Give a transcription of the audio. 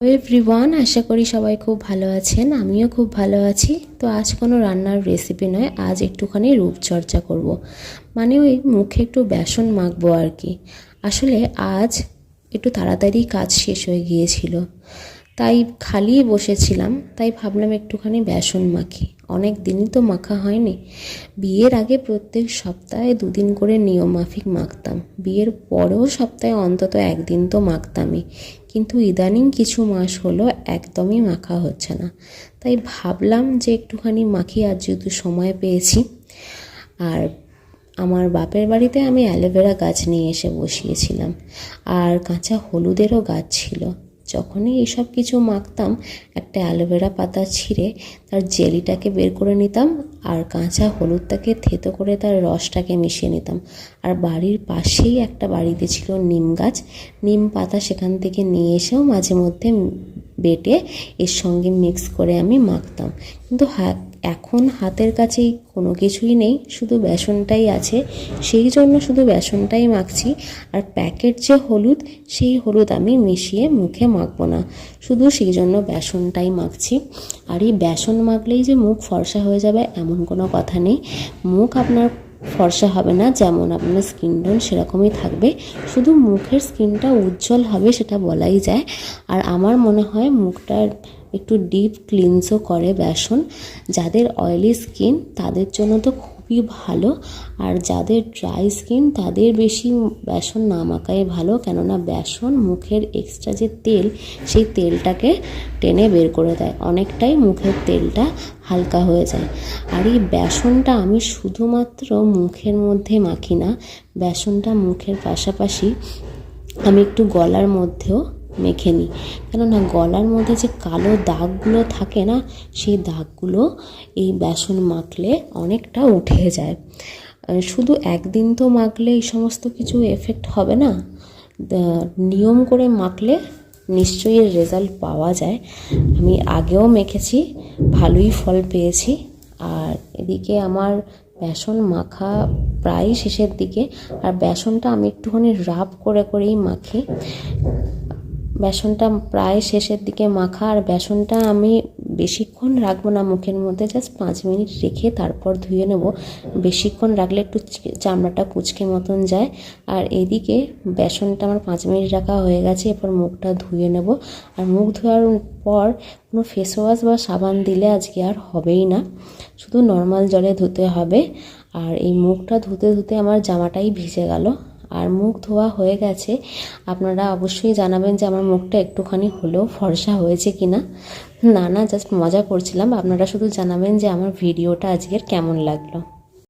Everyone আশা করি সবাই খুব ভালো আছেন, আমিও খুব ভালো আছি। তো আজ কোনো রান্নার রেসিপি নয়, আজ একটুখানি রূপচর্চা করব। মানে ওই মুখে একটু বেসন মাখবো আর কি। আসলে আজ একটু তাড়াতাড়ি কাজ শেষ হয়ে গিয়েছিল। তাই খালি বসেছিলাম, তাই ভাবলাম একটুখানি বেসন মাখি। অনেক দিনই তো মাখা হয়নি। বিয়ের আগে প্রত্যেক সপ্তাহে দুদিন করে নিয়মমাফিক মাখতাম। বিয়ের পরেও সপ্তাহে অন্তত একদিন তো মাখতামই। কিন্তু ইদানিং কিছু মাস হলো একদমই মাখা হচ্ছে না। তাই ভাবলাম যে একটুখানি মাখি আর যেহেতু সময় পেয়েছি, আর আমার বাপের বাড়িতে আমি অ্যালোভেরা গাছ নিয়ে এসে বসিয়েছিলাম। আর কাঁচা হলুদেরও গাছ ছিল। যখনই এসব কিছু মাখতাম, একটা অ্যালোভেরা পাতা ছিঁড়ে তার জেলিটাকে বের করে নিতাম আর কাঁচা হলুদটাকে থেতো করে তার রসটাকে মিশিয়ে নিতাম। আর বাড়ির পাশেই একটা বাড়িতে ছিল নিম গাছ। নিম পাতা সেখান থেকে নিয়ে এসেও মাঝে মধ্যে বেটে এর সঙ্গে মিক্স করে আমি মাখতাম। কিন্তু হাত এখন হাতের কাছে কোনো কিছুই নেই, শুধু বেসনটাই আছে। সেই জন্য শুধু বেসনটাই মাখছি। আর প্যাকেট যে হলুদ, সেই হলুদ আমি মিশিয়ে মুখে মাখবো না। শুধু সেই জন্য বেসনটাই মাখছি। আর এই বেসন মাখলেই যে মুখ ফর্সা হয়ে যাবে, এমন কোনো কথা নেই। মুখ আপনার ফর্সা হবে না, যেমন আপনার স্কিন টোন সেরকমই থাকবে। শুধু মুখের স্কিনটা উজ্জ্বল হবে সেটা বলাই যায়। আর আমার মনে হয় মুখটা একটু ডিপ ক্লিনসও করে বেসন। যাদের অয়েলি স্কিন তাদের জন্য তো খুবই ভালো। আর যাদের ড্রাই স্কিন তাদের বেশি বেসন না মাখাই ভালো। কেননা বেসন মুখের এক্সট্রা যে তেল, সেই তেলটাকে টেনে বের করে দেয়। অনেকটাই মুখের তেলটা হালকা হয়ে যায়। আর এই বেসনটা আমি শুধুমাত্র মুখের মধ্যে মাখি না, বেসনটা মুখের পাশাপাশি আমি একটু গলার মধ্যেও মেখে নিই। কেননা গলার মধ্যে যে কালো দাগগুলো থাকে না, সেই দাগগুলো এই বেসন মাখলে অনেকটা উঠে যায়। শুধু একদিন তো মাখলে এই সমস্ত কিছু এফেক্ট হবে না। নিয়ম করে মাখলে নিশ্চয়ই রেজাল্ট পাওয়া যায়। আমি আগেও মেখেছি, ভালোই ফল পেয়েছি। আর এদিকে আমার বেসন মাখা প্রায় শেষের দিকে, আর বেসনটা আমি একটুখানি রাব করে করেই মাখি। বেসনটা প্রায় শেষের দিকে মাখা, আর বেসনটা আমি বেশিক্ষণ রাখব না মুখের মধ্যে জাস্ট পাঁচ মিনিট রেখে তারপর ধুয়ে নেব। বেশিক্ষণ রাখলে একটু চামড়াটা কুচকে মতন যায়। আর এদিকে বেসনটা আমার পাঁচ মিনিট রাখা হয়ে গেছে, এরপর মুখটা ধুয়ে নেব। আর মুখ ধোয়ার পর কোনো ফেস ওয়াশ বা সাবান দিলে আজকে আর হবেই না, শুধু নর্মাল জলে ধুতে হবে। আর এই মুখটা ধুতে ধুতে আমার জামাটাই ভিজে গেল। আর মুখ ধোয়া হয়ে গেছে, আপনারা অবশ্যই জানাবেন যে আমার মুখটা একটুখানি হলেও ফর্সা হয়েছে কি না না না জাস্ট মজা করছিলাম। আপনারা শুধু জানাবেন যে আমার ভিডিওটা আজকের কেমন লাগল।